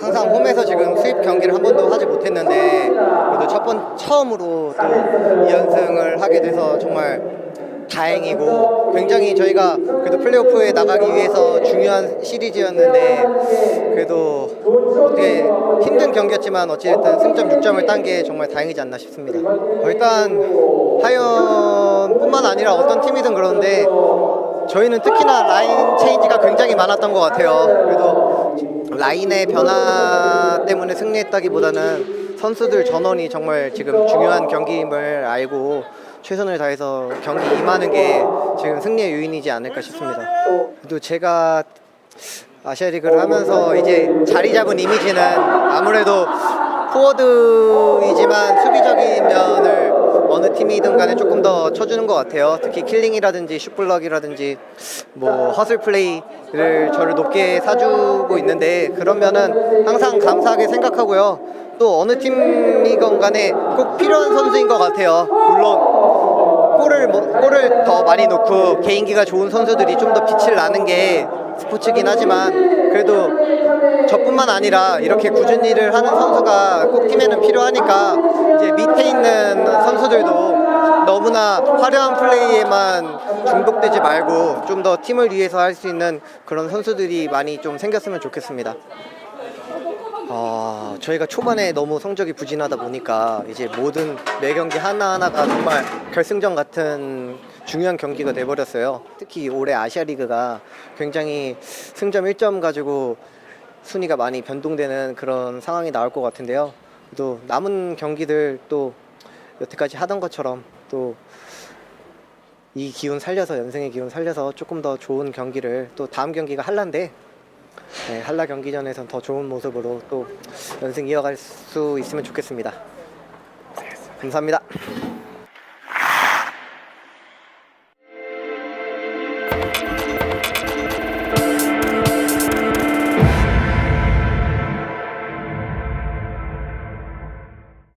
항상 홈에서 지금 수입 경기를 한 번도 하지 못했는데 그래도 첫 번 처음으로 또 2연승을 하게 돼서 정말 다행이고 굉장히 저희가 그래도 플레이오프에 나가기 위해서 중요한 시리즈였는데 그래도 어떻게 힘든 경기였지만 어찌됐든 승점 6점을 딴 게 정말 다행이지 않나 싶습니다. 어, 일단 하이언뿐만 아니라 어떤 팀이든 그런데 저희는 특히나 라인 체인지가 굉장히 많았던 것 같아요. 그래도 라인의 변화 때문에 승리했다기보다는 선수들 전원이 정말 지금 중요한 경기임을 알고 최선을 다해서 경기 임하는 게 지금 승리의 요인이지 않을까 싶습니다. 또 제가 아시아 리그를 하면서 이제 자리 잡은 이미지는 아무래도 포워드이지만 수비적인 면을 어느 팀이든 간에 조금 더 쳐주는 것 같아요. 특히 킬링이라든지 슛블럭이라든지 뭐 허슬 플레이를 저를 높게 사주고 있는데 그런 면은 항상 감사하게 생각하고요. 또 어느 팀이건 간에 꼭 필요한 선수인 것 같아요. 물론 골을 뭐- 골을 더 많이 넣고 개인기가 좋은 선수들이 좀 더 빛을 나는 게 스포츠긴 하지만 그래도 저뿐만 아니라 이렇게 꾸준히 일을 하는 선수가 꼭 팀에는 필요하니까 이제 밑에 있는 선수들도 너무나 화려한 플레이에만 중독되지 말고 좀 더 팀을 위해서 할 수 있는 그런 선수들이 많이 좀 생겼으면 좋겠습니다. 어, 저희가 초반에 너무 성적이 부진하다 보니까 이제 모든 매 경기 하나하나가 정말 결승전 같은 중요한 경기가 돼버렸어요. 특히 올해 아시아 리그가 굉장히 승점 1점 가지고 순위가 많이 변동되는 그런 상황이 나올 것 같은데요. 또 남은 경기들 또 여태까지 하던 것처럼 또 이 기운 살려서 연승의 기운 살려서 조금 더 좋은 경기를 또 다음 경기가 한라인데 네, 한라 경기전에선 더 좋은 모습으로 또 연승 이어갈 수 있으면 좋겠습니다. 감사합니다.